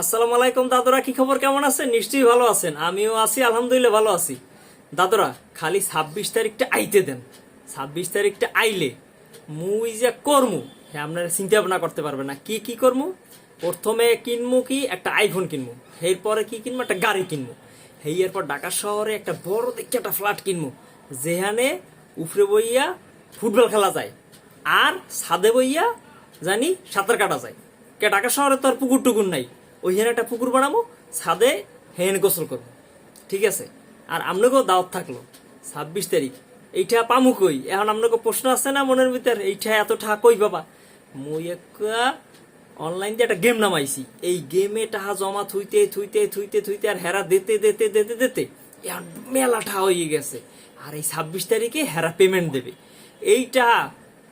আসসালামু আলাইকুম, দাদরা, কি খবর? কেমন আছেন? নিশ্চয়ই ভালো আছেন। আমিও আছি, আলহামদুলিল্লাহ, ভালো আছি। দাদরা, খালি ছাব্বিশ তারিখটা আইতে দেন। ছাব্বিশ তারিখটা আইলে মুই যে করমু হ্যাঁ আপনারা চিন্তা ভাবনা করতে পারবেন না। কি কি করমু? প্রথমে কিনমু কি? একটা আইফোন কিনমু। এরপরে কি কিনবো একটা গাড়ি কিনবো এই এরপর ঢাকা শহরে একটা বড় দেখে একটা ফ্ল্যাট কিনবো যেখানে উপরে বইয়া ফুটবল খেলা যায় আর ছাদে বইয়া জানি সাঁতার কাটা যায়। কে, ঢাকা শহরে তো আর পুকুর টুকুর নাই। ওইখানে একটা পুকুর বানাবো ছাদে হেন গোসল করব ঠিক আছে? আর আপনাকেও দাওয়াত থাকল, ছাব্বিশ তারিখ। এইটা পামু কই? এখন আপনাকে প্রশ্ন আছে না মনের ভিতর? এইটা এত টাকা কই বাবা? মুই একটা অনলাইন দিয়ে একটা গেম নামাইছি। এই গেমে টাকা জমা থুইতে থুইতে থুইতে থুইতে আর হেরা দিতে দিতে দিতে দিতে এখন মেলা টাকা হয়ে গেছে। আর এই ছাব্বিশ তারিখে হেরা পেমেন্ট দেবে। এইটা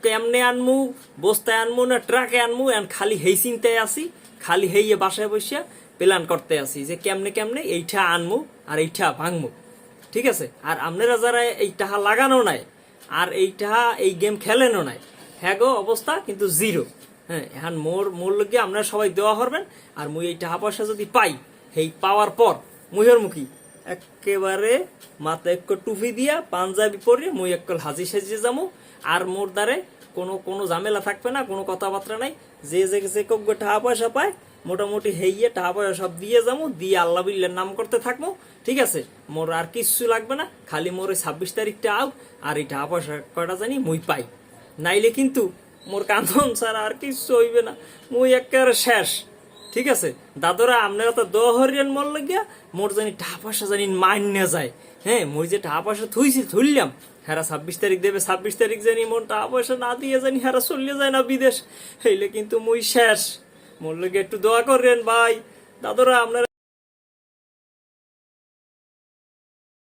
কেমনে আনমু? বস্তায় আনমু না ট্রাকে আনমু? এখন খালি হেই চিন্তায় আসি খালি হেইয়ে বাসায় বসিয়া প্ল্যান করতে আসি যে কেমনে কেমনে এইটা আনমু আর এইটা ভাঙমু। ঠিক আছে? আর আপনারা যারা এই টাকা লাগানো নাই আর এই টাকা এই গেম খেলেনও নাই হ্যাঁ গো, অবস্থা কিন্তু জিরো হ্যাঁ এখন মোর মোর লগে আপনারা সবাই দেওয়া করবেন আর মুই এই টাকা পয়সা যদি পাই এই পাওয়ার পর মুহের মুখী। একেবারে মাথায় এক টুপি দিয়া পাঞ্জাবি পরে মুই একল হাজি সাজিয়ে যাব আর মোর দ্বারে কোনো কোনো ঝামেলা থাকবে না, কোনো কথাবার্তা নাই। যে যে যে কেউ টাকা পয়সা পায়, মোটামুটি হেইয়ে টাকা পয়সা সব দিয়ে যাব দিয়ে আল্লাহ বিল্লার নাম করতে থাকব, ঠিক আছে? মোর আর কিচ্ছু লাগবে না, খালি মোর ওই ছাব্বিশ তারিখটা আও আর এই টাকা পয়সা কয়টা জানি মুই পাই। নাইলে কিন্তু মোর কান্দন ছাড়া আর কিচ্ছু হইবে না, মুই একেবারে শেষ। ঠিক আছে? দাদরা আপনারা তো দহরিয়ান হরিয়ান মল লাগিয়া মোর জানি পয়সা জানি না যায়। হ্যাঁ মোর যে পয়সা থুইছি, থুইলাম, হেরা ছাব্বিশ তারিখ দেবে, ছাব্বিশ তারিখ জানি মোর টাকা পয়সা না দিয়ে জানি হেরা চলিয়ে যায় না বিদেশ। হইলে কিন্তু মুই শেষ। মোর লগে একটু দোয়া করেন ভাই। দাদরা আপনারা